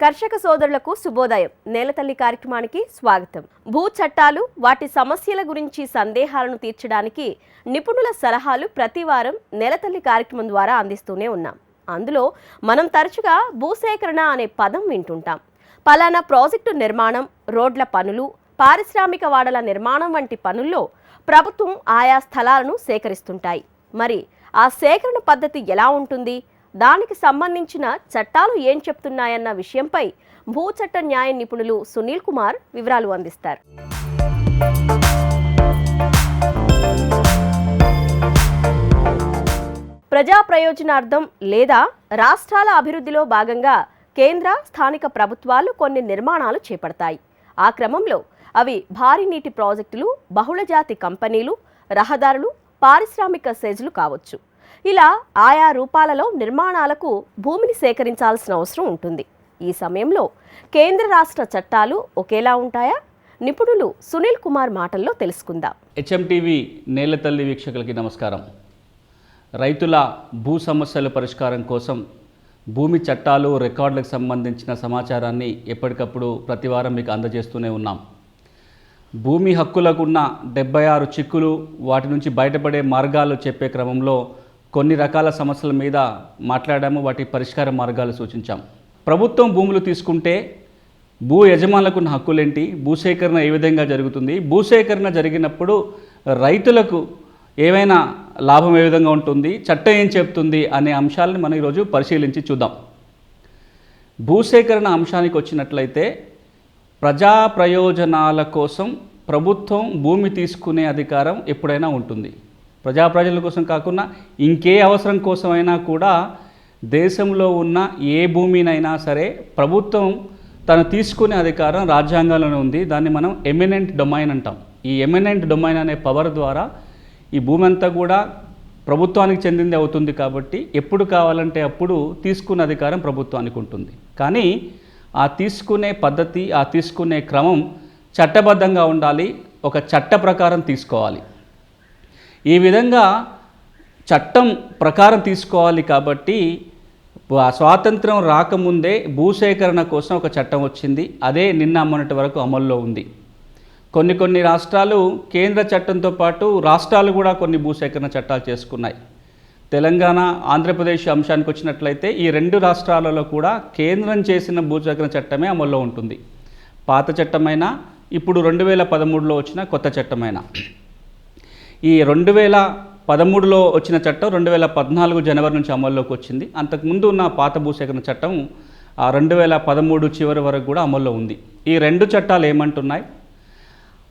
కర్షక సోదరులకు శుభోదయం. నేలతల్లి కార్యక్రమానికి స్వాగతం. భూ చట్టాలు వాటి సమస్యల గురించి సందేహాలను తీర్చడానికి నిపుణుల సలహాలు ప్రతి వారం నేలతల్లి కార్యక్రమం ద్వారా అందిస్తూనే ఉన్నాం. అందులో మనం తరచుగా భూసేకరణ అనే పదం వింటుంటాం. పలానా ప్రాజెక్టు నిర్మాణం రోడ్ల పనులు పారిశ్రామిక వాడల నిర్మాణం వంటి పనుల్లో ప్రభుత్వం ఆయా స్థలాలను సేకరిస్తుంటాయి. మరి ఆ సేకరణ పద్ధతి ఎలా ఉంటుంది? దానికి సంబంధించిన చట్టాలు ఏం చెప్తున్నాయన్న విషయంపై భూచట్ట న్యాయ నిపుణులు సునీల్ కుమార్ వివరాలు అందిస్తారు. ప్రజా ప్రయోజనార్థం లేదా రాష్ట్రాల అభివృద్ధిలో భాగంగా కేంద్ర స్థానిక ప్రభుత్వాలు కొన్ని నిర్మాణాలు చేపడతాయి. ఆ క్రమంలో అవి భారీ నీటి ప్రాజెక్టులు బహుళజాతి కంపెనీలు రహదారులు పారిశ్రామిక సెజ్లు కావచ్చు. ఇలా ఆయా రూపాలలో నిర్మాణాలకు భూమిని సేకరించాల్సిన అవసరం ఉంటుంది. ఈ సమయంలో కేంద్ర రాష్ట్ర చట్టాలు ఒకేలా ఉంటాయా? నిపుణులు సునీల్ కుమార్ మాటల్లో తెలుసుకుందాం. హెచ్ఎంటీవీ నేలతల్లి వీక్షకులకి నమస్కారం. రైతుల భూ సమస్యల పరిష్కారం కోసం భూమి చట్టాలు రికార్డులకు సంబంధించిన సమాచారాన్ని ఎప్పటికప్పుడు ప్రతివారం మీకు అందజేస్తూనే ఉన్నాం. భూమి హక్కులకు ఉన్న డెబ్బై ఆరు చిక్కులు వాటి నుంచి బయటపడే మార్గాలు చెప్పే క్రమంలో కొన్ని రకాల సమస్యల మీద మాట్లాడాము వాటి పరిష్కార మార్గాలు సూచించాం. ప్రభుత్వం భూములు తీసుకుంటే భూ యజమానులకు ఉన్న హక్కులేంటి? భూసేకరణ ఏ విధంగా జరుగుతుంది? భూసేకరణ జరిగినప్పుడు రైతులకు ఏమైనా లాభం ఏ విధంగా ఉంటుంది? చట్టం ఏం చెప్తుంది? అనే అంశాలను మనం ఈరోజు పరిశీలించి చూద్దాం. భూసేకరణ అంశానికి వచ్చినట్లయితే ప్రజా ప్రయోజనాల కోసం ప్రభుత్వం భూమి తీసుకునే అధికారం ఎప్పుడైనా ఉంటుంది. ప్రజా ప్రజల కోసం కాకుండా ఇంకే అవసరం కోసమైనా కూడా దేశంలో ఉన్న ఏ భూమినైనా సరే ప్రభుత్వం తను తీసుకునే అధికారం రాజ్యాంగంలోనే ఉంది. దాన్ని మనం ఎమినెంట్ డొమైన్ అంటాం. ఈ ఎమినెంట్ డొమైన్ అనే పవర్ ద్వారా ఈ భూమి అంతా కూడా ప్రభుత్వానికి చెందింది అవుతుంది కాబట్టి ఎప్పుడు కావాలంటే అప్పుడు తీసుకునే అధికారం ప్రభుత్వానికి ఉంటుంది. కానీ ఆ తీసుకునే పద్ధతి ఆ తీసుకునే క్రమం చట్టబద్ధంగా ఉండాలి. ఒక చట్ట ప్రకారం తీసుకోవాలి. ఈ విధంగా చట్టం ప్రకారం తీసుకోవాలి కాబట్టి స్వాతంత్రం రాకముందే భూసేకరణ కోసం ఒక చట్టం వచ్చింది. అదే నిన్న మొన్నటి వరకు అమల్లో ఉంది. కొన్ని కొన్ని రాష్ట్రాలు కేంద్ర చట్టంతో పాటు రాష్ట్రాలు కూడా కొన్ని భూసేకరణ చట్టాలు చేసుకున్నాయి. తెలంగాణ ఆంధ్రప్రదేశ్ అంశానికి వచ్చినట్లయితే ఈ రెండు రాష్ట్రాలలో కూడా కేంద్రం చేసిన భూసేకరణ చట్టమే అమల్లో ఉంటుంది. పాత చట్టమైనా ఇప్పుడు రెండు వేల పదమూడులో వచ్చిన కొత్త చట్టమైనా. ఈ రెండు వేల పదమూడులో వచ్చిన చట్టం రెండు వేల పద్నాలుగు జనవరి నుంచి అమల్లోకి వచ్చింది. అంతకుముందు ఉన్న పాత భూసేకరణ చట్టం ఆ రెండు వేల పదమూడు చివరి వరకు కూడా అమల్లో ఉంది. ఈ రెండు చట్టాలు ఏమంటున్నాయి?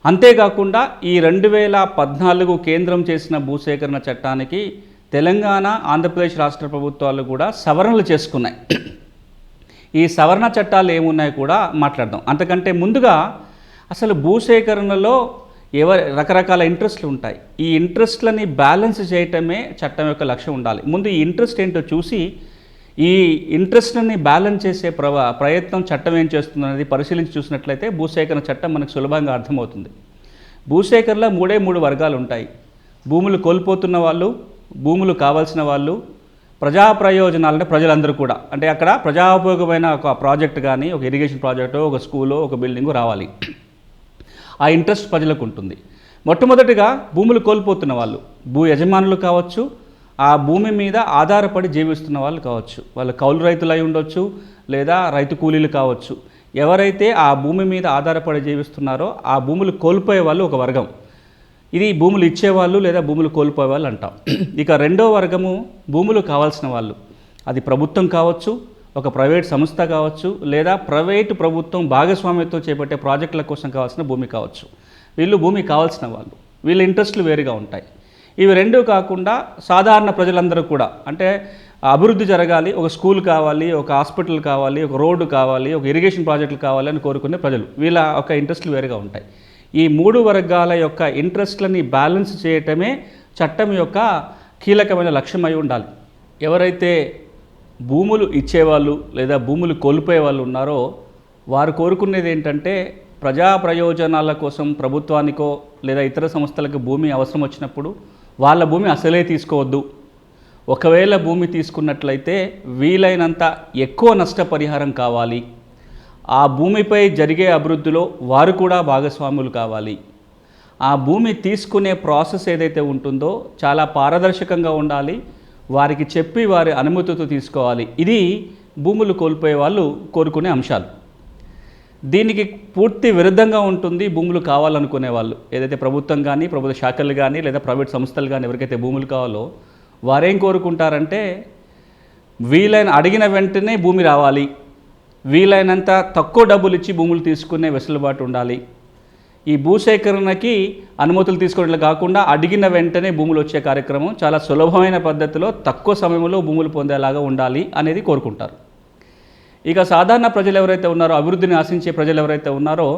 అంతేకాకుండా ఈ రెండు వేల పద్నాలుగు కేంద్రం చేసిన భూసేకరణ చట్టానికి తెలంగాణ ఆంధ్రప్రదేశ్ రాష్ట్ర ప్రభుత్వాలు కూడా సవరణలు చేసుకున్నాయి. ఈ సవరణ చట్టాలు ఏమున్నాయి కూడా మాట్లాడదాం. అంతకంటే ముందుగా అసలు భూసేకరణలో ఎవరి రకరకాల ఇంట్రెస్ట్లు ఉంటాయి. ఈ ఇంట్రెస్ట్లని బ్యాలెన్స్ చేయటమే చట్టం యొక్క లక్ష్యం ఉండాలి. ముందు ఈ ఇంట్రెస్ట్ ఏంటో చూసి ఈ ఇంట్రెస్ట్ని బ్యాలెన్స్ చేసే ప్రవ ప్రయత్నం చట్టం ఏం చేస్తుంది అనేది పరిశీలించి చూసినట్లయితే భూసేకరణ చట్టం మనకు సులభంగా అర్థమవుతుంది. భూసేకరణలో మూడే మూడు వర్గాలు ఉంటాయి. భూములు కోల్పోతున్న వాళ్ళు భూములు కావాల్సిన వాళ్ళు ప్రజా ప్రయోజనాలంటే ప్రజలందరూ కూడా. అంటే అక్కడ ప్రజాపయోగమైన ఒక ప్రాజెక్ట్ కానీ ఒక ఇరిగేషన్ ప్రాజెక్టు ఒక స్కూలు ఒక బిల్డింగు రావాలి. ఆ ఇంట్రెస్ట్ ప్రజలకు ఉంటుంది. మొట్టమొదటిగా భూములు కోల్పోతున్న వాళ్ళు భూ యజమానులు కావచ్చు ఆ భూమి మీద ఆధారపడి జీవిస్తున్న వాళ్ళు కావచ్చు. వాళ్ళు కౌలు రైతులు అయి ఉండొచ్చు లేదా రైతు కూలీలు కావచ్చు. ఎవరైతే ఆ భూమి మీద ఆధారపడి జీవిస్తున్నారో ఆ భూములు కోల్పోయే వాళ్ళు ఒక వర్గం. ఇది భూములు ఇచ్చేవాళ్ళు లేదా భూములు కోల్పోయే వాళ్ళు అంటాం. ఇక రెండో వర్గము భూములు కావాల్సిన వాళ్ళు. అది ప్రభుత్వం కావచ్చు ఒక ప్రైవేట్ సంస్థ కావచ్చు లేదా ప్రైవేటు ప్రభుత్వం భాగస్వామ్యంతో చేపట్టే ప్రాజెక్టుల కోసం కావాల్సిన భూమి కావచ్చు. వీళ్ళు భూమి కావాల్సిన వాళ్ళు. వీళ్ళ ఇంట్రెస్ట్లు వేరుగా ఉంటాయి. ఇవి రెండూ కాకుండా సాధారణ ప్రజలందరూ కూడా అంటే అభివృద్ధి జరగాలి ఒక స్కూల్ కావాలి ఒక హాస్పిటల్ కావాలి ఒక రోడ్డు కావాలి ఒక ఇరిగేషన్ ప్రాజెక్టులు కావాలి అని కోరుకునే ప్రజలు. వీళ్ళ ఒక ఇంట్రెస్ట్లు వేరుగా ఉంటాయి. ఈ మూడు వర్గాల యొక్క ఇంట్రెస్ట్లని బ్యాలెన్స్ చేయటమే చట్టం యొక్క కీలకమైన లక్ష్యం అయి ఉండాలి. ఎవరైతే భూములు ఇచ్చేవాళ్ళు లేదా భూములు కోల్పోయే వాళ్ళు ఉన్నారో వారు కోరుకునేది ఏంటంటే ప్రజా ప్రయోజనాల కోసం ప్రభుత్వానికో లేదా ఇతర సంస్థలకు భూమి అవసరం వచ్చినప్పుడు వాళ్ళ భూమి అసలే తీసుకోవద్దు. ఒకవేళ భూమి తీసుకున్నట్లయితే వీలైనంత ఎక్కువ నష్టపరిహారం కావాలి. ఆ భూమిపై జరిగే అభివృద్ధిలో వారు కూడా భాగస్వాములు కావాలి. ఆ భూమి తీసుకునే ప్రాసెస్ ఏదైతే ఉంటుందో చాలా పారదర్శకంగా ఉండాలి. వారికి చెప్పి వారి అనుమతితో తీసుకోవాలి. ఇది భూములు కోల్పోయే వాళ్ళు కోరుకునే అంశాలు. దీనికి పూర్తి విరుద్ధంగా ఉంటుంది భూములు కావాలనుకునే వాళ్ళు. ఏదైతే ప్రభుత్వం కానీ ప్రభుత్వ శాఖలు కానీ లేదా ప్రైవేట్ సంస్థలు కానీ ఎవరికైతే భూములు కావాలో వారేం కోరుకుంటారంటే వీలైన అడిగిన వెంటనే భూమి రావాలి. వీలైనంత తక్కువ డబ్బులు ఇచ్చి భూములు తీసుకునే వెసులుబాటు ఉండాలి. ఈ భూసేకరణకి అనుమతులు తీసుకోవడం కాకుండా అడిగిన వెంటనే భూములు వచ్చే కార్యక్రమం చాలా సులభమైన పద్ధతిలో తక్కువ సమయంలో భూములు పొందేలాగా ఉండాలి అనేది కోరుకుంటారు. ఇక సాధారణ ప్రజలు ఎవరైతే ఉన్నారో అభివృద్ధిని ఆశించే ప్రజలు ఎవరైతే ఉన్నారో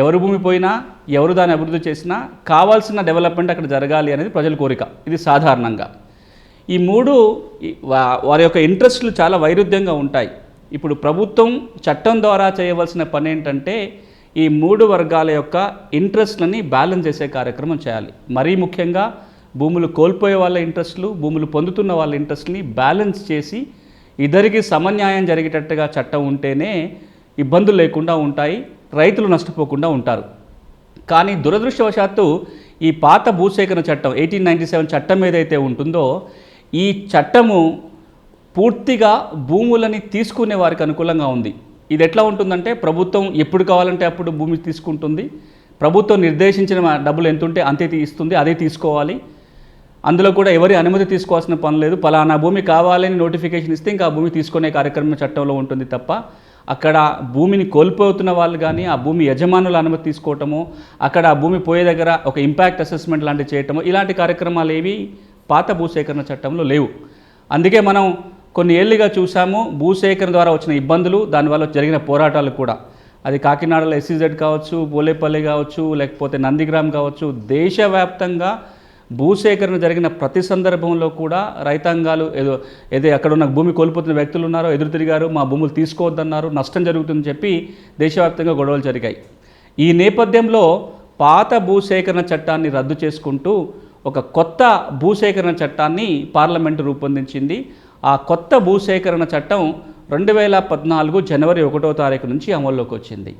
ఎవరు భూమి పోయినా ఎవరు దాన్ని అభివృద్ధి చేసినా కావాల్సిన డెవలప్మెంట్ అక్కడ జరగాలి అనేది ప్రజల కోరిక. ఇది సాధారణంగా. ఈ మూడు వారి యొక్క ఇంట్రెస్ట్లు చాలా వైరుధ్యంగా ఉంటాయి. ఇప్పుడు ప్రభుత్వం చట్టం ద్వారా చేయవలసిన పని ఏంటంటే ఈ మూడు వర్గాల యొక్క ఇంట్రెస్ట్లని బ్యాలెన్స్ చేసే కార్యక్రమం చేయాలి. మరీ ముఖ్యంగా భూములు కోల్పోయే వాళ్ళ ఇంట్రెస్ట్లు భూములు పొందుతున్న వాళ్ళ ఇంట్రెస్ట్ని బ్యాలెన్స్ చేసి ఇద్దరికి సమన్యాయం జరిగేటట్టుగా చట్టం ఉంటేనే ఇబ్బందులు లేకుండా ఉంటాయి రైతులు నష్టపోకుండా ఉంటారు. కానీ దురదృష్టవశాత్తు ఈ పాత భూసేకరణ చట్టం ఎయిటీన్ నైంటీ సెవెన్ చట్టం ఏదైతే ఉంటుందో ఈ చట్టము పూర్తిగా భూములని తీసుకునే వారికి అనుకూలంగా ఉంది. ఇది ఎట్లా ఉంటుందంటే ప్రభుత్వం ఎప్పుడు కావాలంటే అప్పుడు భూమి తీసుకుంటుంది. ప్రభుత్వం నిర్దేశించిన డబ్బులు ఎంత ఉంటే అంతే ఇస్తుంది అదే తీసుకోవాలి. అందులో కూడా ఎవరి అనుమతి తీసుకోవాల్సిన పని లేదు. పలానా భూమి కావాలని నోటిఫికేషన్ ఇస్తే ఇంకా ఆ భూమి తీసుకునే కార్యక్రమం చట్టంలో ఉంటుంది తప్ప అక్కడ భూమిని కోల్పోతున్న వాళ్ళు కానీ ఆ భూమి యజమానుల అనుమతి తీసుకోవటము అక్కడ ఆ భూమి పోయే దగ్గర ఒక ఇంపాక్ట్ అసెస్మెంట్ లాంటివి చేయటము ఇలాంటి కార్యక్రమాలు ఏవి పాత భూసేకరణ చట్టంలో లేవు. అందుకే మనం కొన్ని ఏళ్ళుగా చూసాము భూసేకరణ ద్వారా వచ్చిన ఇబ్బందులు దానివల్ల జరిగిన పోరాటాలు కూడా. అది కాకినాడలో ఎస్సీజెడ్ కావచ్చు బోలేపల్లి కావచ్చు లేకపోతే నందిగ్రామ్ కావచ్చు దేశవ్యాప్తంగా భూసేకరణ జరిగిన ప్రతి సందర్భంలో కూడా రైతాంగాలు ఏదో ఏదో అక్కడ ఉన్న భూమి కోల్పోతున్న వ్యక్తులు ఉన్నారో ఎదురు తిరిగారు మా భూములు తీసుకోవద్దన్నారు నష్టం జరుగుతుందని చెప్పి దేశవ్యాప్తంగా గొడవలు జరిగాయి. ఈ నేపథ్యంలో పాత భూసేకరణ చట్టాన్ని రద్దు చేసుకుంటూ ఒక కొత్త భూసేకరణ చట్టాన్ని పార్లమెంటు రూపొందించింది. ఆ కొత్త భూసేకరణ చట్టం రెండు వేల పద్నాలుగు జనవరి ఒకటో తారీఖు నుంచి అమల్లోకి వచ్చింది.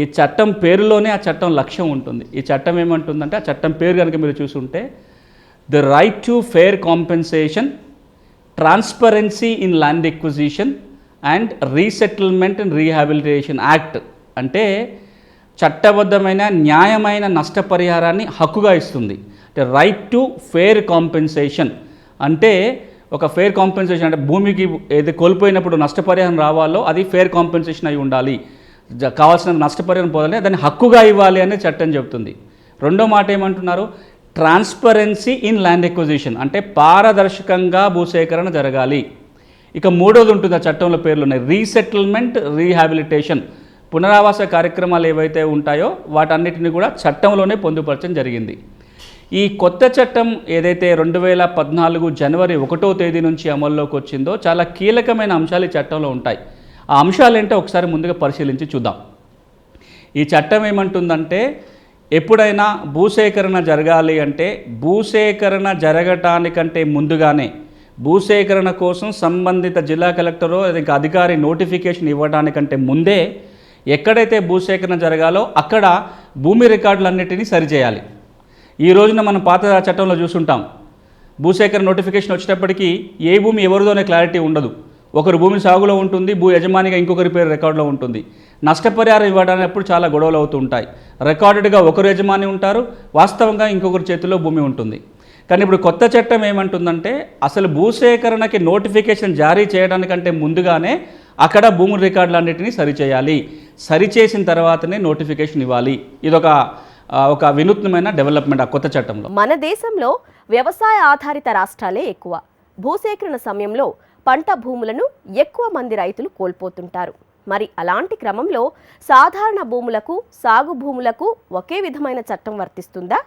ఈ చట్టం పేరులోనే ఆ చట్టం లక్ష్యం ఉంటుంది. ఈ చట్టం ఏమంటుందంటే ఆ చట్టం పేరు కనుక మీరు చూసుంటే the right to fair compensation transparency in land acquisition and resettlement and rehabilitation act అంటే చట్టబద్ధమైన న్యాయమైన నష్టపరిహారాన్ని హక్కుగా ఇస్తుంది. అంటే రైట్ టు ఫేర్ కాంపెన్సేషన్ అంటే ఒక ఫేర్ కాంపెన్సేషన్ అంటే భూమికి ఏది కోల్పోయినప్పుడు నష్టపరిహారం రావాలో అది ఫేర్ కాంపెన్సేషన్ అయి ఉండాలి. జ- కావాల్సిన నష్టపరిహారం పొందాలి దాన్ని హక్కుగా ఇవ్వాలి అనే చట్టం చెబుతుంది. రెండో మాట ఏమంటున్నారు? ట్రాన్స్పరెన్సీ ఇన్ ల్యాండ్ ఎక్విజిషన్ అంటే పారదర్శకంగా భూసేకరణ జరగాలి. ఇక మూడోది ఉంటుంది ఆ చట్టంలో పేర్లు ఉన్నాయి. రీసెటిల్మెంట్ రీహాబిలిటేషన్ పునరావాస కార్యక్రమాలు ఏవైతే ఉంటాయో వాటన్నిటిని కూడా చట్టంలోనే పొందుపరచడం జరిగింది. ఈ కొత్త చట్టం ఏదైతే రెండు వేల పద్నాలుగు జనవరి ఒకటో తేదీ నుంచి అమల్లోకి వచ్చిందో చాలా కీలకమైన అంశాలు ఈ చట్టంలో ఉంటాయి. ఆ అంశాలు ఏంటో ఒకసారి ముందుగా పరిశీలించి చూద్దాం. ఈ చట్టం ఏమంటుందంటే ఎప్పుడైనా భూసేకరణ జరగాలి అంటే భూసేకరణ జరగటానికంటే ముందుగానే భూసేకరణ కోసం సంబంధిత జిల్లా కలెక్టరో లేదా ఇంకా అధికారి నోటిఫికేషన్ ఇవ్వడానికంటే ముందే ఎక్కడైతే భూసేకరణ జరగాలో అక్కడ భూమి రికార్డులన్నిటినీ సరిచేయాలి. ఈ రోజున మనం పాత చట్టంలో చూసుంటాం భూసేకరణ నోటిఫికేషన్ వచ్చేటప్పటికీ ఏ భూమి ఎవరిదోనే క్లారిటీ ఉండదు. ఒకరు భూమి సాగులో ఉంటుంది భూ యజమానిగా ఇంకొకరి పేరు రికార్డులో ఉంటుంది. నష్టపరిహారం ఇవ్వడానికి చాలా గొడవలు అవుతూ ఉంటాయి. రికార్డెడ్గా ఒకరు యజమాని ఉంటారు వాస్తవంగా ఇంకొకరి చేతిలో భూమి ఉంటుంది. కానీ ఇప్పుడు కొత్త చట్టం ఏమంటుందంటే అసలు భూసేకరణకి నోటిఫికేషన్ జారీ చేయడానికంటే ముందుగానే అక్కడ భూమి రికార్డులన్నింటినీ సరిచేయాలి. సరిచేసిన తర్వాతనే నోటిఫికేషన్ ఇవ్వాలి. ఇదొక ఒక వినూత్నమైన డెవలప్మెంట్ ఆ కొత్త చట్టంలో. మన దేశంలో వ్యవసాయ ఆధారిత రాష్ట్రాలే ఎక్కువ. భూసేకరణ సమయంలో పంట భూములను ఎక్కువ మంది రైతులు కోల్పోతుంటారు. మరి అలాంటి క్రమంలో సాధారణ భూములకు సాగు భూములకు ఒకే విధమైన చట్టం వర్తిస్తుందా?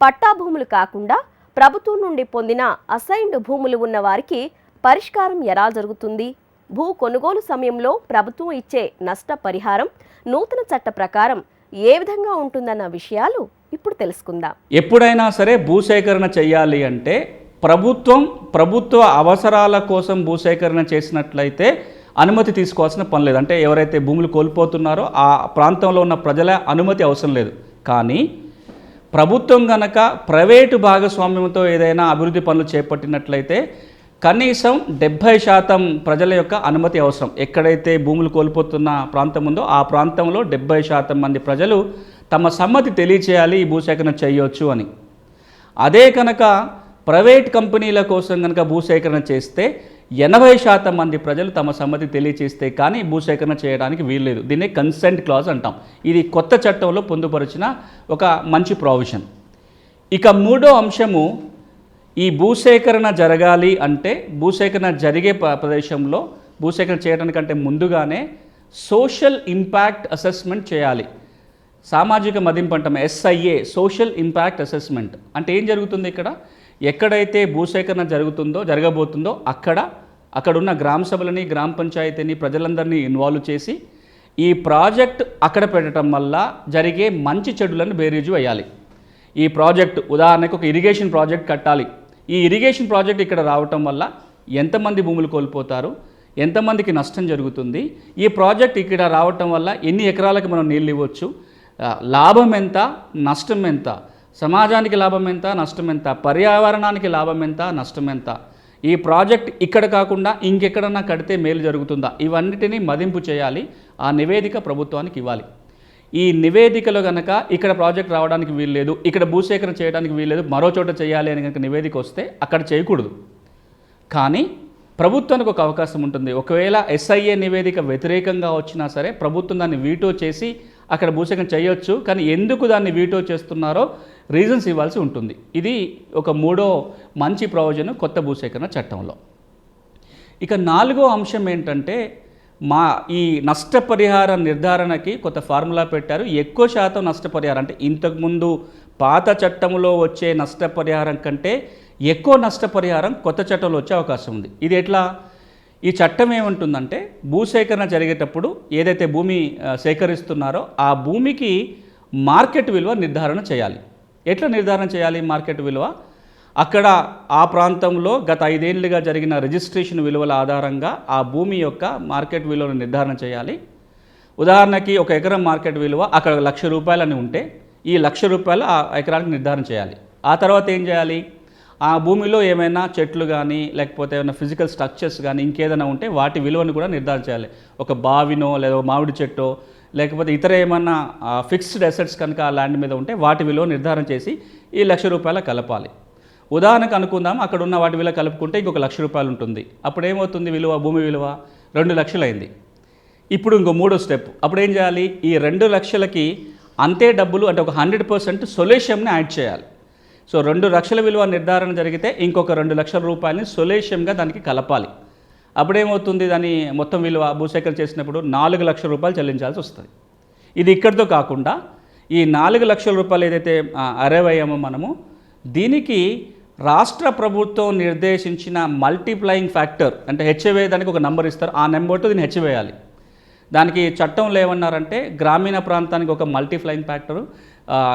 పట్టా భూములు కాకుండా ప్రభుత్వం నుండి పొందిన అసైన్డ్ భూములు ఉన్న వారికి పరిష్కారం ఎలా జరుగుతుంది? భూ కొనుగోలు సమయంలో ప్రభుత్వం ఇచ్చే నష్ట పరిహారం నూతన చట్ట ప్రకారం ఏ విధంగా ఉంటుందన్న విషయాలు ఇప్పుడు తెలుసుకుందాం. ఎప్పుడైనా సరే భూసేకరణ చేయాలి అంటే ప్రభుత్వం ప్రభుత్వ అవసరాల కోసం భూసేకరణ చేసినట్లయితే అనుమతి తీసుకోవాల్సిన పని లేదు. అంటే ఎవరైతే భూములు కోల్పోతున్నారో ఆ ప్రాంతంలో ఉన్న ప్రజల అనుమతి అవసరం లేదు. కానీ ప్రభుత్వం గనక ప్రైవేటు భాగస్వామ్యంతో ఏదైనా అభివృద్ధి పనులు చేపట్టినట్లయితే కనీసం డెబ్భై శాతం ప్రజల యొక్క అనుమతి అవసరం. ఎక్కడైతే భూములు కోల్పోతున్న ప్రాంతం ఉందో ఆ ప్రాంతంలో డెబ్భై శాతం మంది ప్రజలు తమ సమ్మతి తెలియచేయాలి ఈ భూసేకరణ చేయొచ్చు అని. అదే కనుక ప్రైవేట్ కంపెనీల కోసం కనుక భూసేకరణ చేస్తే ఎనభై శాతం మంది ప్రజలు తమ సమ్మతి తెలియచేస్తే కానీ భూసేకరణ చేయడానికి వీల్లేదు. దీన్ని కన్సెంట్ క్లాజ్ అంటాం. ఇది కొత్త చట్టంలో పొందుపరిచిన ఒక మంచి ప్రావిజన్ ఇక మూడో అంశము ఈ భూసేకరణ జరగాలి అంటే భూసేకరణ జరిగే ప్రదేశంలో భూసేకరణ చేయడానికంటే ముందుగానే సోషల్ ఇంపాక్ట్ అసెస్మెంట్ చేయాలి. సామాజిక మదింపు అంటాం ఎస్ఐఏ సోషల్ ఇంపాక్ట్ అసెస్మెంట్. అంటే ఏం జరుగుతుంది ఇక్కడ? ఎక్కడైతే భూసేకరణ జరుగుతుందో జరగబోతుందో అక్కడ అక్కడున్న గ్రామ సభలని గ్రామ పంచాయతీని ప్రజలందరినీ ఇన్వాల్వ్ చేసి ఈ ప్రాజెక్ట్ అక్కడ పెట్టడం వల్ల జరిగే మంచి చెడులను బేరీజు వేయాలి. ఈ ప్రాజెక్ట్ ఉదాహరణకు ఒక ఇరిగేషన్ ప్రాజెక్ట్ కట్టాలి. ఈ ఇరిగేషన్ ప్రాజెక్ట్ ఇక్కడ రావటం వల్ల ఎంతమంది భూములు కోల్పోతారు ఎంతమందికి నష్టం జరుగుతుంది ఈ ప్రాజెక్ట్ ఇక్కడ రావటం వల్ల ఎన్ని ఎకరాలకు మనం నీళ్ళు ఇవ్వచ్చు లాభం ఎంత నష్టం ఎంత సమాజానికి లాభం ఎంత నష్టం ఎంత పర్యావరణానికి లాభం ఎంత నష్టం ఎంత ఈ ప్రాజెక్ట్ ఇక్కడ కాకుండా ఇంకెక్కడన్నా కడితే మేలు జరుగుతుందా ఇవన్నిటినీ మదింపు చేయాలి ఆ నివేదిక ప్రభుత్వానికి ఇవ్వాలి. ఈ నివేదికలో కనుక ఇక్కడ ప్రాజెక్ట్ రావడానికి వీల్లేదు ఇక్కడ భూసేకరణ చేయడానికి వీల్లేదు మరో చోట చేయాలి అని కనుక నివేదిక వస్తే అక్కడ చేయకూడదు. కానీ ప్రభుత్వానికి ఒక అవకాశం ఉంటుంది. ఒకవేళ ఎస్ఐఏ నివేదిక వ్యతిరేకంగా వచ్చినా సరే ప్రభుత్వం దాన్ని వీటో చేసి అక్కడ భూసేకరణ చేయొచ్చు కానీ ఎందుకు దాన్ని వీటో చేస్తున్నారో రీజన్స్ ఇవ్వాల్సి ఉంటుంది. ఇది ఒక మూడో మంచి ప్రయోజనం కొత్త భూసేకరణ చట్టంలో. ఇక నాలుగో అంశం ఏంటంటే మా ఈ నష్టపరిహార నిర్ధారణకి కొత్త ఫార్ములా పెట్టారు. ఎక్కువ శాతం నష్టపరిహారం అంటే ఇంతకుముందు పాత చట్టంలో వచ్చే నష్టపరిహారం కంటే ఎక్కువ నష్టపరిహారం కొత్త చట్టంలో వచ్చే అవకాశం ఉంది. ఇది ఎట్లా? ఈ చట్టం ఏమంటుందంటే భూసేకరణ జరిగేటప్పుడు ఏదైతే భూమి సేకరిస్తున్నారో ఆ భూమికి మార్కెట్ విలువ నిర్ధారణ చేయాలి. ఎట్లా నిర్ధారణ చేయాలి మార్కెట్ విలువ? అక్కడ ఆ ప్రాంతంలో గత ఐదేళ్ళుగా జరిగిన రిజిస్ట్రేషన్ విలువల ఆధారంగా ఆ భూమి యొక్క మార్కెట్ విలువను నిర్ధారణ చేయాలి. ఉదాహరణకి ఒక ఎకరం మార్కెట్ విలువ అక్కడ లక్ష రూపాయలని ఉంటే ఈ లక్ష రూపాయలు ఆ ఎకరానికి నిర్ధారణ చేయాలి. ఆ తర్వాత ఏం చేయాలి? ఆ భూమిలో ఏమైనా చెట్లు కానీ లేకపోతే ఏమైనా ఫిజికల్ స్ట్రక్చర్స్ కానీ ఇంకేదైనా ఉంటే వాటి విలువను కూడా నిర్ధారణ చేయాలి. ఒక బావినో లేదా మామిడి చెట్టో లేకపోతే ఇతర ఏమైనా ఫిక్స్డ్ అసెట్స్ కనుక ఆ ల్యాండ్ మీద ఉంటే వాటి విలువ నిర్ధారణ చేసి ఈ లక్ష రూపాయల కలపాలి. ఉదాహరణకు అనుకుందాం అక్కడ ఉన్న వాటి విలువ కలుపుకుంటే ఇంకొక లక్ష రూపాయలు ఉంటుంది. అప్పుడు ఏమవుతుంది విలువ? భూమి విలువ? రెండు లక్షలు అయింది ఇప్పుడు ఇంకో మూడో స్టెప్. అప్పుడు ఏం చేయాలి? ఈ రెండు లక్షలకి అంతే డబ్బులు అంటే ఒక హండ్రెడ్ పర్సెంట్ సొల్యూషన్ని యాడ్ చేయాలి. సో రెండు లక్షల విలువ నిర్ధారణ జరిగితే ఇంకొక రెండు లక్షల రూపాయలని సొల్యూషన్గా దానికి కలపాలి. అప్పుడేమవుతుంది దాని మొత్తం విలువ? భూసేకరణ చేసినప్పుడు నాలుగు లక్షల రూపాయలు చెల్లించాల్సి వస్తుంది. ఇది ఇక్కడితో కాకుండా ఈ నాలుగు లక్షల రూపాయలు ఏదైతే అరైవ్ అయ్యామో మనము దీనికి రాష్ట్ర ప్రభుత్వం నిర్దేశించిన మల్టీప్లయింగ్ ఫ్యాక్టర్ అంటే హెచ్వేే దానికి ఒక నెంబర్ ఇస్తారు. ఆ నెంబర్తో దీన్ని హెచ్వేయాలి దానికి చట్టంలో ఏమన్నారంటే గ్రామీణ ప్రాంతానికి ఒక మల్టీప్లయింగ్ ఫ్యాక్టరు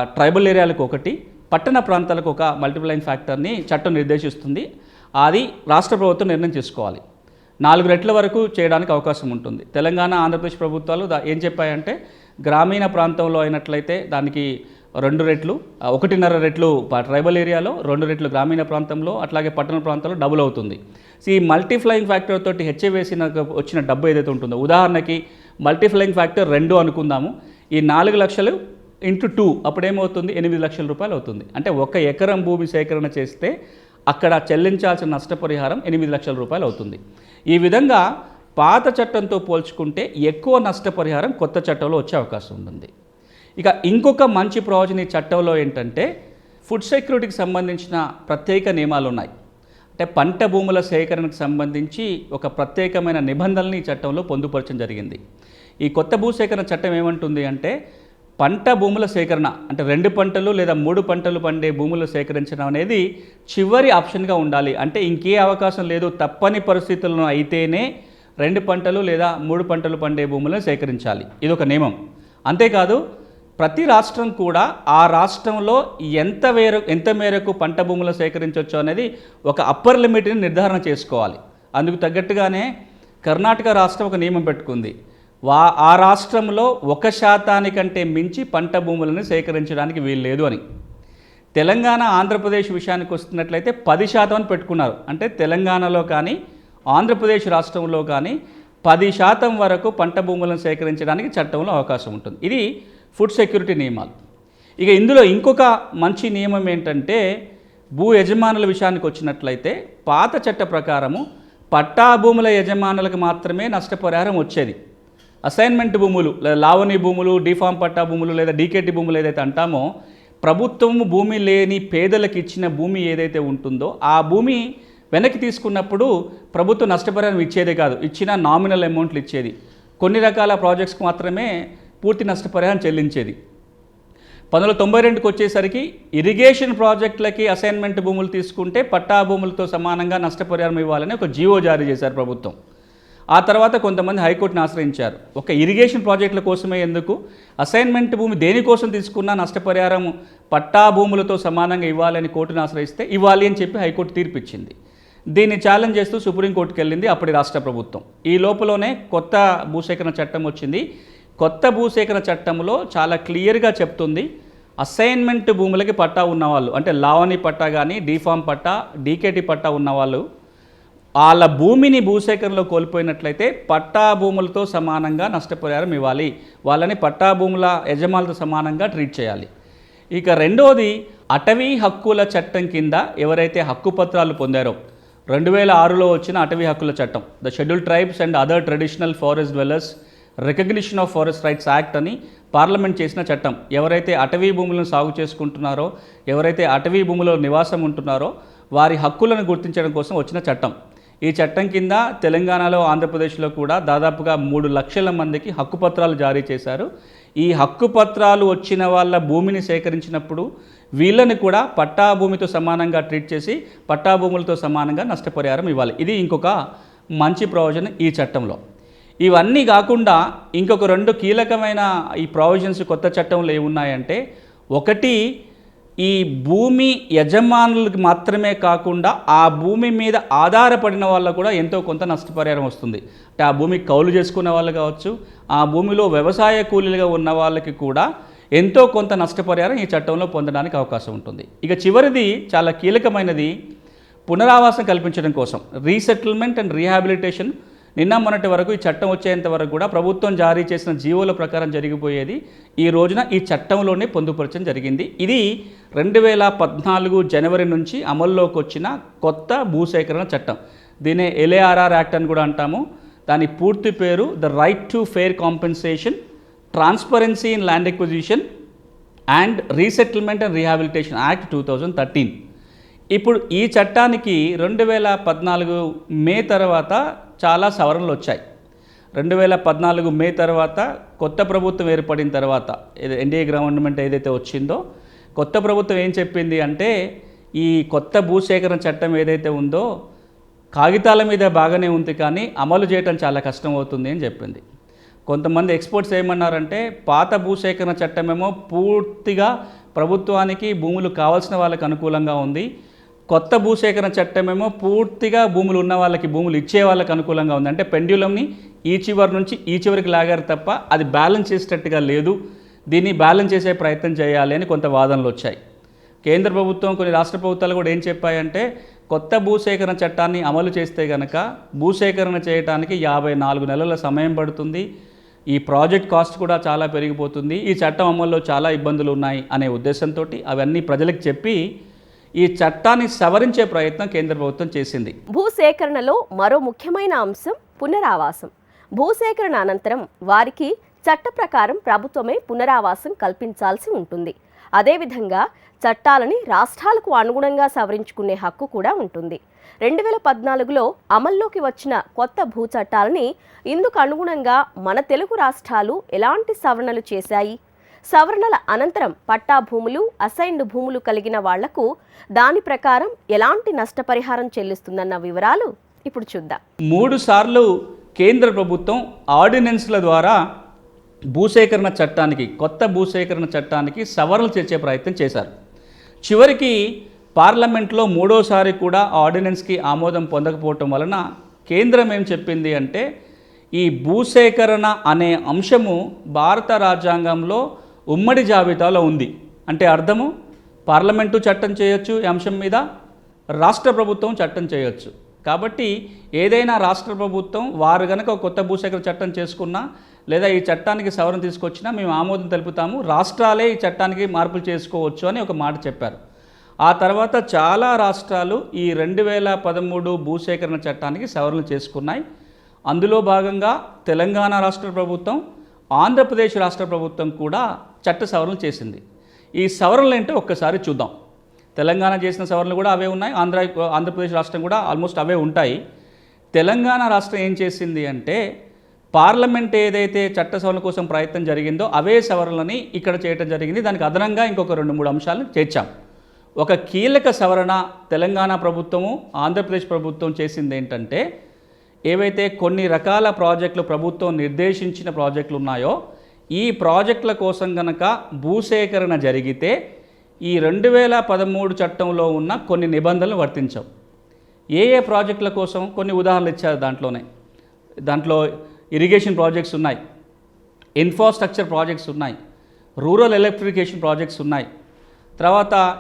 ట్రైబల్ ఏరియాలకు ఒకటి పట్టణ ప్రాంతాలకు ఒక మల్టీప్లయింగ్ ఫ్యాక్టర్ని చట్టం నిర్దేశిస్తుంది. అది రాష్ట్ర ప్రభుత్వం నిర్ణయం చేసుకోవాలి నాలుగు రెట్ల వరకు చేయడానికి అవకాశం ఉంటుంది. తెలంగాణ ఆంధ్రప్రదేశ్ ప్రభుత్వాలు దా- ఏం చెప్పాయంటే గ్రామీణ ప్రాంతంలో అయినట్లయితే దానికి రెండు రెట్లు ఒకటిన్నర రెట్లు ట్రైబల్ ఏరియాలో రెండు రెట్లు గ్రామీణ ప్రాంతంలో అట్లాగే పట్టణ ప్రాంతంలో డబుల్ అవుతుంది. సో ఈ మల్టీఫ్లయింగ్ ఫ్యాక్టర్ తోటి హెచ్ఏవేసిన వచ్చిన డబ్బు ఏదైతే ఉంటుందో ఉదాహరణకి మల్టీఫ్లయింగ్ ఫ్యాక్టర్ రెండు అనుకుందాము. ఈ నాలుగు లక్షలు ఇంటూ టూ అప్పుడేమవుతుంది? ఎనిమిది లక్షల రూపాయలు అవుతుంది. అంటే ఒక ఎకరం భూమి సేకరణ చేస్తే అక్కడ చెల్లించాల్సిన నష్టపరిహారం ఎనిమిది లక్షల రూపాయలు అవుతుంది. ఈ విధంగా పాత చట్టంతో పోల్చుకుంటే ఎక్కువ నష్టపరిహారం కొత్త చట్టంలో వచ్చే అవకాశం ఉంటుంది. ఇక ఇంకొక మంచి ప్రయోజనం ఈ చట్టంలో ఏంటంటే ఫుడ్ సెక్యూరిటీకి సంబంధించిన ప్రత్యేక నియమాలు ఉన్నాయి అంటే పంట భూముల సేకరణకు సంబంధించి ఒక ప్రత్యేకమైన నిబంధనల్ని ఈ చట్టంలో పొందుపరచడం జరిగింది. ఈ కొత్త భూసేకరణ చట్టం ఏమంటుంది అంటే పంట భూముల సేకరణ అంటే రెండు పంటలు లేదా మూడు పంటలు పండే భూములు సేకరించడం అనేది చివరి ఆప్షన్గా ఉండాలి. అంటే ఇంకే అవకాశం లేదు తప్పని పరిస్థితులను అయితేనే రెండు పంటలు లేదా మూడు పంటలు పండే భూములను సేకరించాలి. ఇది ఒక నియమం. అంతేకాదు ప్రతి రాష్ట్రం కూడా ఆ రాష్ట్రంలో ఎంత వేరు ఎంత మేరకు పంట భూములను సేకరించవచ్చు అనేది ఒక అప్పర్ లిమిట్ని నిర్ధారణ చేసుకోవాలి. అందుకు తగ్గట్టుగానే కర్ణాటక రాష్ట్రం ఒక నియమం పెట్టుకుంది. వా ఆ రాష్ట్రంలో ఒక శాతానికంటే మించి పంట భూములను సేకరించడానికి వీల్లేదు అని. తెలంగాణ ఆంధ్రప్రదేశ్ విషయానికి వస్తున్నట్లయితే పది శాతం అని పెట్టుకున్నారు. అంటే తెలంగాణలో కానీ ఆంధ్రప్రదేశ్ రాష్ట్రంలో కానీ పది శాతం వరకు పంట భూములను సేకరించడానికి చట్టంలో అవకాశం ఉంటుంది. ఇది ఫుడ్ సెక్యూరిటీ నియమాలు. ఇక ఇందులో ఇంకొక మంచి నియమం ఏంటంటే భూ యజమానుల విషయానికి వచ్చినట్లయితే పాత చట్ట ప్రకారము పట్టా భూముల యజమానులకు మాత్రమే నష్టపరిహారం వచ్చేది. అసైన్మెంట్ భూములు లేదా లావణి భూములు డిఫామ్ పట్టా భూములు లేదా డీకేటీ భూములు ఏదైతే అంటామో ప్రభుత్వం భూమి లేని పేదలకు ఇచ్చిన భూమి ఏదైతే ఉంటుందో ఆ భూమి వెనక్కి తీసుకున్నప్పుడు ప్రభుత్వం నష్టపరిహారం ఇచ్చేదే కాదు ఇచ్చిన నామినల్ అమౌంట్లు ఇచ్చేది. కొన్ని రకాల ప్రాజెక్ట్స్కి మాత్రమే పూర్తి నష్టపరిహారం చెల్లించేది. పంతొమ్మిది తొంభై రెండుకి వచ్చేసరికి ఇరిగేషన్ ప్రాజెక్టులకి అసైన్మెంట్ భూములు తీసుకుంటే పట్టా భూములతో సమానంగా నష్టపరిహారం ఇవ్వాలని ఒక జీవో జారీ చేశారు ప్రభుత్వం. ఆ తర్వాత కొంతమంది హైకోర్టుని ఆశ్రయించారు. ఒక ఇరిగేషన్ ప్రాజెక్టుల కోసమే ఎందుకు? అసైన్మెంట్ భూమి దేనికోసం తీసుకున్నా నష్టపరిహారం పట్టా భూములతో సమానంగా ఇవ్వాలని కోర్టును ఆశ్రయిస్తే ఇవ్వాలి అని చెప్పి హైకోర్టు తీర్పిచ్చింది. దీన్ని ఛాలెంజ్ చేస్తూ సుప్రీంకోర్టుకు వెళ్ళింది అప్పటి రాష్ట్ర ప్రభుత్వం. ఈ లోపలనే కొత్త భూసేకరణ చట్టం వచ్చింది. కొత్త భూసేకరణ చట్టంలో చాలా క్లియర్గా చెప్తుంది అసైన్మెంట్ భూములకి పట్టా ఉన్నవాళ్ళు అంటే లావణి పట్టా కానీ డీఫామ్ పట్టా డీకేటీ పట్టా ఉన్నవాళ్ళు వాళ్ళ భూమిని భూసేకరణలో కోల్పోయినట్లయితే పట్టా భూములతో సమానంగా నష్టపరిహారం ఇవ్వాలి. వాళ్ళని పట్టా భూముల యజమానులతో సమానంగా ట్రీట్ చేయాలి. ఇక రెండోది అటవీ హక్కుల చట్టం కింద ఎవరైతే హక్కు పత్రాలు పొందారో రెండు వేల ఆరులో వచ్చిన అటవీ హక్కుల చట్టం the schedule tribes and other traditional forest dwellers recognition of forest rights act అని పార్లమెంట్ చేసిన చట్టం. ఎవరైతే అటవీ భూములను సాగు చేసుకుంటున్నారో ఎవరైతే అటవీ భూములో నివాసం ఉంటున్నారో వారి హక్కులను గుర్తించడం కోసం వచ్చిన చట్టం. ఈ చట్టం కింద తెలంగాణలో ఆంధ్రప్రదేశ్లో కూడా దాదాపుగా మూడు లక్షల మందికి హక్కుపత్రాలు జారీ చేశారు. ఈ హక్కు పత్రాలు వచ్చిన వాళ్ళ భూమిని సేకరించినప్పుడు వీళ్ళని కూడా పట్టా భూమితో సమానంగా ట్రీట్ చేసి పట్టా భూములతో సమానంగా నష్టపరిహారం ఇవ్వాలి. ఇది ఇంకొక మంచి ప్రయోజనం ఈ చట్టంలో. ఇవన్నీ కాకుండా ఇంకొక రెండు కీలకమైన ఈ ప్రావిజన్స్ కొత్త చట్టంలో ఏమున్నాయంటే ఒకటి ఈ భూమి యజమానులకు మాత్రమే కాకుండా ఆ భూమి మీద ఆధారపడిన వాళ్ళకు కూడా ఎంతో కొంత నష్టపరిహారం వస్తుంది. అంటే ఆ భూమి కౌలు చేసుకున్న వాళ్ళు కావచ్చు ఆ భూమిలో వ్యవసాయ కూలీలుగా ఉన్న వాళ్ళకి కూడా ఎంతో కొంత నష్టపరిహారం ఈ చట్టంలో పొందడానికి అవకాశం ఉంటుంది. ఇక చివరిది చాలా కీలకమైనది పునరావాసం కల్పించడం కోసం. రీసెటిల్మెంట్ అండ్ రీహాబిలిటేషన్ నిన్న మొన్నటి వరకు ఈ చట్టం వచ్చేంత వరకు కూడా ప్రభుత్వం జారీ చేసిన జీవోల ప్రకారం జరిగిపోయేది. ఈ రోజున ఈ చట్టంలోనే పొందుపరచడం జరిగింది. ఇది రెండు వేల పద్నాలుగు జనవరి నుంచి అమల్లోకి వచ్చిన కొత్త భూసేకరణ చట్టం. దీనే ఎల్ఏఆర్ఆర్ యాక్ట్ అని కూడా అంటాము. దాని పూర్తి పేరు the right to fair compensation transparency in land acquisition and resettlement and rehabilitation act two thousand thirteen. ఇప్పుడు ఈ చట్టానికి రెండు వేల పద్నాలుగు మే తర్వాత చాలా సవరణలు వచ్చాయి. రెండు వేల పద్నాలుగు మే తర్వాత కొత్త ప్రభుత్వం ఏర్పడిన తర్వాత ఎన్డీఏ గవర్నమెంట్ ఏదైతే వచ్చిందో కొత్త ప్రభుత్వం ఏం చెప్పింది అంటే ఈ కొత్త భూసేకరణ చట్టం ఏదైతే ఉందో కాగితాల మీద బాగానే ఉంది కానీ అమలు చేయటం చాలా కష్టం అవుతుంది అని చెప్పింది. కొంతమంది ఎక్స్పర్ట్స్ ఏమన్నారంటే పాత భూసేకరణ చట్టమేమో పూర్తిగా ప్రభుత్వానికి భూములు కావాల్సిన వాళ్ళకి అనుకూలంగా ఉంది కొత్త భూసేకరణ చట్టమేమో పూర్తిగా భూములు ఉన్న వాళ్ళకి భూములు ఇచ్చే వాళ్ళకి అనుకూలంగా ఉంది. అంటే పెండ్యులంని ఈ చివరి నుంచి ఈ చివరికి లాగారు తప్ప అది బ్యాలెన్స్ చేసేటట్టుగా లేదు. దీన్ని బ్యాలెన్స్ చేసే ప్రయత్నం చేయాలి అని కొంత వాదనలు వచ్చాయి. కేంద్ర ప్రభుత్వం కొన్ని రాష్ట్ర ప్రభుత్వాలు కూడా ఏం చెప్పాయంటే కొత్త భూసేకరణ చట్టాన్ని అమలు చేస్తే గనక భూసేకరణ చేయడానికి యాభై నాలుగు నెలల సమయం పడుతుంది. ఈ ప్రాజెక్ట్ కాస్ట్ కూడా చాలా పెరిగిపోతుంది. ఈ చట్టం అమల్లో చాలా ఇబ్బందులు ఉన్నాయి అనే ఉద్దేశంతో అవన్నీ ప్రజలకు చెప్పి ఈ చట్టాన్ని సవరించే ప్రయత్నం కేంద్ర ప్రభుత్వం చేసింది. భూసేకరణలో మరో ముఖ్యమైన అంశం పునరావాసం. భూసేకరణ అనంతరం వారికి చట్ట ప్రకారం ప్రభుత్వమే పునరావాసం కల్పించాల్సి ఉంటుంది. అదేవిధంగా చట్టాలని రాష్ట్రాలకు అనుగుణంగా సవరించుకునే హక్కు కూడా ఉంటుంది. రెండు వేల పద్నాలుగులో అమల్లోకి వచ్చిన కొత్త భూ చట్టాలని ఇందుకు అనుగుణంగా మన తెలుగు రాష్ట్రాలు ఎలాంటి సవరణలు చేశాయి? సవరణల అనంతరం పట్టా భూములు అసైన్డ్ భూములు కలిగిన వాళ్ళకు దాని ప్రకారం ఎలాంటి నష్టపరిహారం చెల్లిస్తుందన్న వివరాలు ఇప్పుడు చూద్దాం. మూడు సార్లు కేంద్ర ప్రభుత్వం ఆర్డినెన్స్ల ద్వారా భూసేకరణ చట్టానికి కొత్త భూసేకరణ చట్టానికి సవరణలు చేర్చే ప్రయత్నం చేశారు. చివరికి పార్లమెంట్లో మూడోసారి కూడా ఆర్డినెన్స్కి ఆమోదం పొందకపోవటం వలన కేంద్రం ఏం చెప్పింది అంటే ఈ భూసేకరణ అనే అంశము భారత రాజ్యాంగంలో ఉమ్మడి జాబితాలో ఉంది. అంటే అర్థము? పార్లమెంటు చట్టం చేయొచ్చు ఈ అంశం మీద రాష్ట్ర ప్రభుత్వం చట్టం చేయొచ్చు. కాబట్టి ఏదైనా రాష్ట్ర ప్రభుత్వం వారు కనుక కొత్త భూసేకరణ చట్టం చేసుకున్నా లేదా ఈ చట్టానికి సవరణ తీసుకొచ్చినా మేము ఆమోదం తెలుపుతాము. రాష్ట్రాలే ఈ చట్టానికి మార్పులు చేసుకోవచ్చు అని ఒక మాట చెప్పారు. ఆ తర్వాత చాలా రాష్ట్రాలు ఈ రెండు వేల పదమూడు భూసేకరణ చట్టానికి సవరణలు చేసుకున్నాయి. అందులో భాగంగా తెలంగాణ రాష్ట్ర ప్రభుత్వం ఆంధ్రప్రదేశ్ రాష్ట్ర ప్రభుత్వం కూడా చట్ట సవరణలు చేసింది. ఈ సవరణలు ఏంటో ఒక్కసారి చూద్దాం. తెలంగాణ చేసిన సవరణలు కూడా అవే ఉన్నాయి. ఆంధ్ర ఆంధ్రప్రదేశ్ రాష్ట్రం కూడా ఆల్మోస్ట్ అవే ఉంటాయి. తెలంగాణ రాష్ట్రం ఏం చేసింది అంటే పార్లమెంట్ ఏదైతే చట్ట సవరణ కోసం ప్రయత్నం జరిగిందో అవే సవరణలని ఇక్కడ చేయడం జరిగింది. దానికి అదనంగా ఇంకొక రెండు మూడు అంశాలను చేర్చాం. ఒక కీలక సవరణ తెలంగాణ ప్రభుత్వము ఆంధ్రప్రదేశ్ ప్రభుత్వం చేసింది ఏంటంటే ఏవైతే కొన్ని రకాల ప్రాజెక్టులు ప్రభుత్వం నిర్దేశించిన ప్రాజెక్టులు ఉన్నాయో ఈ ప్రాజెక్టుల కోసం గనక భూసేకరణ జరిగితే ఈ రెండు వేల పదమూడు చట్టంలో ఉన్న కొన్ని నిబంధనలు వర్తించవు. ఏ ఏ ప్రాజెక్టుల కోసం? కొన్ని ఉదాహరణలు ఇచ్చారు దాంట్లోనే. దాంట్లో ఇరిగేషన్ ప్రాజెక్ట్స్ ఉన్నాయి. ఇన్ఫ్రాస్ట్రక్చర్ ప్రాజెక్ట్స్ ఉన్నాయి. రూరల్ ఎలక్ట్రిఫికేషన్ ప్రాజెక్ట్స్ ఉన్నాయి. తర్వాత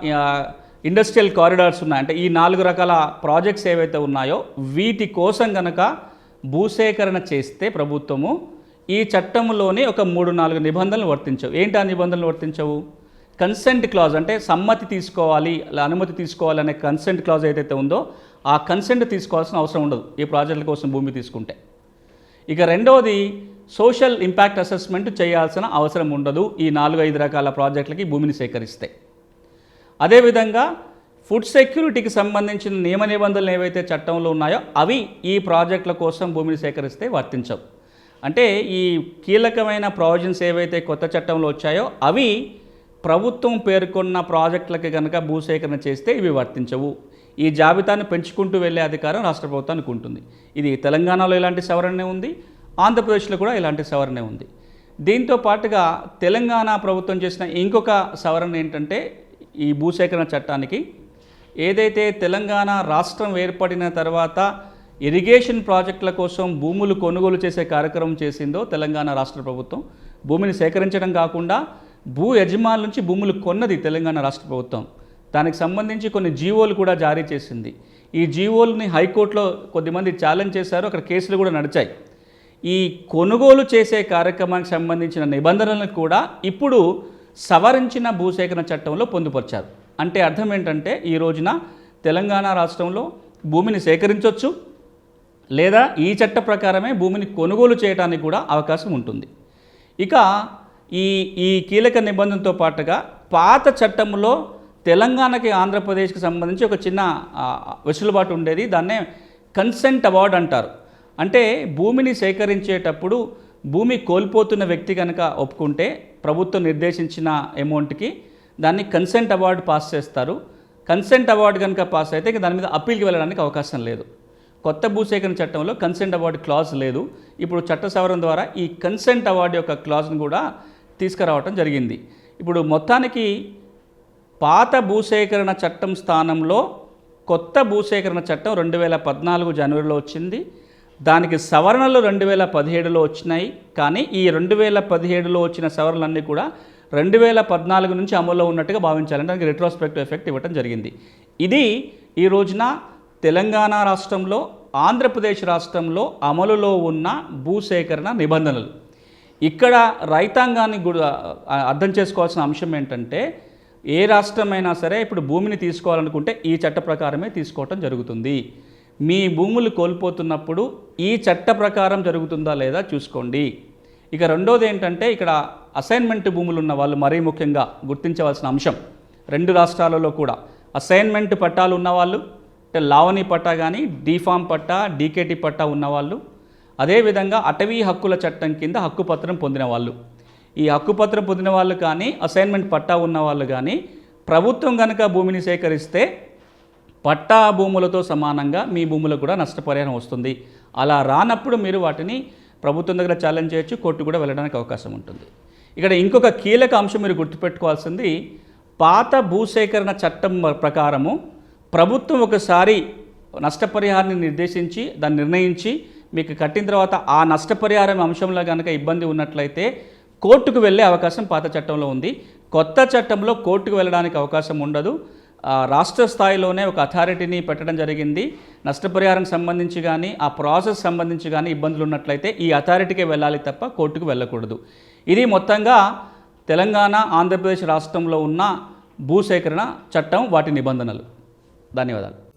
ఇండస్ట్రియల్ కారిడార్స్ ఉన్నాయి. అంటే ఈ నాలుగు రకాల ప్రాజెక్ట్స్ ఏవైతే ఉన్నాయో వీటి కోసం కనుక భూసేకరణ చేస్తే ప్రభుత్వము ఈ చట్టంలోనే ఒక మూడు నాలుగు నిబంధనలు వర్తించవు. ఏంటి ఆ నిబంధనలు వర్తించవు? కన్సెంట్ క్లాజ్ అంటే సమ్మతి తీసుకోవాలి అలా అనుమతి తీసుకోవాలి అనే కన్సెంట్ క్లాజ్ ఏదైతే ఉందో ఆ కన్సెంట్ తీసుకోవాల్సిన అవసరం ఉండదు ఈ ప్రాజెక్టుల కోసం భూమి తీసుకుంటే. ఇక రెండవది సోషల్ ఇంపాక్ట్ అసెస్మెంట్ చేయాల్సిన అవసరం ఉండదు ఈ నాలుగు ఐదు రకాల ప్రాజెక్టులకి భూమిని సేకరిస్తే. అదేవిధంగా ఫుడ్ సెక్యూరిటీకి సంబంధించిన నియమ నిబంధనలు ఏవైతే చట్టంలో ఉన్నాయో అవి ఈ ప్రాజెక్టుల కోసం భూమిని సేకరిస్తే వర్తించవు. అంటే ఈ కీలకమైన ప్రావిజన్స్ ఏవైతే కొత్త చట్టంలో వచ్చాయో అవి ప్రభుత్వం పేర్కొన్న ప్రాజెక్టులకి కనుక భూసేకరణ చేస్తే ఇవి వర్తించవు. ఈ జాబితాను పెంచుకుంటూ వెళ్ళే అధికారం రాష్ట్ర ప్రభుత్వానికి ఉంటుంది. ఇది తెలంగాణలో ఇలాంటి సవరణే ఉంది. ఆంధ్రప్రదేశ్లో కూడా ఇలాంటి సవరణే ఉంది. దీంతో పాటుగా తెలంగాణ ప్రభుత్వం చేసిన ఇంకొక సవరణ ఏంటంటే ఈ భూసేకరణ చట్టానికి. ఏదైతే తెలంగాణ రాష్ట్రం ఏర్పడిన తర్వాత ఇరిగేషన్ ప్రాజెక్టుల కోసం భూములు కొనుగోలు చేసే కార్యక్రమం చేసిందో తెలంగాణ రాష్ట్ర ప్రభుత్వం. భూమిని సేకరించడం కాకుండా భూ యజమానుల నుంచి భూములు కొన్నది తెలంగాణ రాష్ట్ర ప్రభుత్వం. దానికి సంబంధించి కొన్ని జీవోలు కూడా జారీ చేసింది. ఈ జీవోల్ని హైకోర్టులో కొద్దిమంది ఛాలెంజ్ చేశారు. అక్కడ కేసులు కూడా నడిచాయి. ఈ కొనుగోలు చేసే కార్యక్రమానికి సంబంధించిన నిబంధనలను కూడా ఇప్పుడు సవరించిన భూసేకరణ చట్టంలో పొందుపరిచారు. అంటే అర్థం ఏంటంటే ఈ రోజున తెలంగాణ రాష్ట్రంలో భూమిని సేకరించవచ్చు లేదా ఈ చట్ట ప్రకారమే భూమిని కొనుగోలు చేయడానికి కూడా అవకాశం ఉంటుంది. ఇక ఈ ఈ కీలక నిబంధనతో పాటుగా పాత చట్టంలో తెలంగాణకి ఆంధ్రప్రదేశ్కి సంబంధించి ఒక చిన్న వెసులుబాటు ఉండేది. దాన్నే కన్సెంట్ అవార్డ్ అంటారు. అంటే భూమిని సేకరించేటప్పుడు భూమి కోల్పోతున్న వ్యక్తి కనుక ఒప్పుకుంటే ప్రభుత్వం నిర్దేశించిన అమౌంట్కి దాన్ని కన్సెంట్ అవార్డు పాస్ చేస్తారు. కన్సెంట్ అవార్డు కనుక పాస్ అయితే ఇక దాని మీద అప్పీల్కి వెళ్ళడానికి అవకాశం లేదు. కొత్త భూసేకరణ చట్టంలో కన్సెంట్ అవార్డు క్లాజ్ లేదు. ఇప్పుడు చట్ట సవరణ ద్వారా ఈ కన్సెంట్ అవార్డు యొక్క క్లాజ్ను కూడా తీసుకురావటం జరిగింది. ఇప్పుడు మొత్తానికి పాత భూసేకరణ చట్టం స్థానంలో కొత్త భూసేకరణ చట్టం రెండు వేల పద్నాలుగు జనవరిలో వచ్చింది. దానికి సవరణలు రెండు వేల పదిహేడులో వచ్చినాయి. కానీ ఈ రెండు వేల పదిహేడులో వచ్చిన సవరణలన్నీ కూడా రెండు వేల పద్నాలుగు నుంచి అమల్లో ఉన్నట్టుగా భావించాలంటే దానికి రెట్రోస్పెక్టివ్ ఎఫెక్ట్ ఇవ్వడం జరిగింది. ఇది ఈ రోజున తెలంగాణ రాష్ట్రంలో ఆంధ్రప్రదేశ్ రాష్ట్రంలో అమలులో ఉన్న భూసేకరణ నిబంధనలు. ఇక్కడ రైతాంగాన్ని కూడా అర్థం చేసుకోవాల్సిన అంశం ఏంటంటే ఏ రాష్ట్రమైనా సరే ఇప్పుడు భూమిని తీసుకోవాలనుకుంటే ఈ చట్ట ప్రకారమే తీసుకోవటం జరుగుతుంది. మీ భూములు కోల్పోతున్నప్పుడు ఈ చట్ట ప్రకారం జరుగుతుందా లేదా చూసుకోండి. ఇక రెండోది ఏంటంటే ఇక్కడ అసైన్మెంట్ భూములు ఉన్న వాళ్ళు మరీ ముఖ్యంగా గుర్తించవలసిన అంశం. రెండు రాష్ట్రాలలో కూడా అసైన్మెంట్ పట్టాలు ఉన్నవాళ్ళు అంటే లావణి పట్టా కానీ డీఫామ్ పట్టా డీకేటీ పట్టా ఉన్నవాళ్ళు. అదేవిధంగా అటవీ హక్కుల చట్టం కింద హక్కుపత్రం పొందిన వాళ్ళు ఈ హక్కుపత్రం పొందిన వాళ్ళు కానీ అసైన్మెంట్ పట్టా ఉన్న వాళ్ళు కానీ ప్రభుత్వం కనుక భూమిని సేకరిస్తే పట్టా భూములతో సమానంగా మీ భూములకు కూడా నష్టపరిహారం వస్తుంది. అలా రానప్పుడు మీరు వాటిని ప్రభుత్వం దగ్గర ఛాలెంజ్ చేయొచ్చు కోర్టు కూడా వెళ్ళడానికి అవకాశం ఉంటుంది. ఇక్కడ ఇంకొక కీలక అంశం మీరు గుర్తుపెట్టుకోవాల్సింది పాత భూసేకరణ చట్టం ప్రకారము ప్రభుత్వం ఒకసారి నష్టపరిహారాన్ని నిర్దేశించి దాన్ని నిర్ణయించి మీకు కట్టిన తర్వాత ఆ నష్టపరిహారం అంశంలో కనుక ఇబ్బంది ఉన్నట్లయితే కోర్టుకు వెళ్ళే అవకాశం పాత చట్టంలో ఉంది. కొత్త చట్టంలో కోర్టుకు వెళ్ళడానికి అవకాశం ఉండదు. ఆ, రాష్ట్ర స్థాయిలోనే ఒక అథారిటీని పెట్టడం జరిగింది. నష్టపరిహారం సంబంధించి కానీ ఆ ప్రాసెస్ సంబంధించి కానీ ఇబ్బందులు ఉన్నట్లయితే ఈ అథారిటీకే వెళ్ళాలి తప్ప కోర్టుకు వెళ్ళకూడదు. ఇది మొత్తంగా తెలంగాణ ఆంధ్రప్రదేశ్ రాష్ట్రంలో ఉన్న భూసేకరణ చట్టం వాటి నిబంధనలు. ధన్యవాదాలు.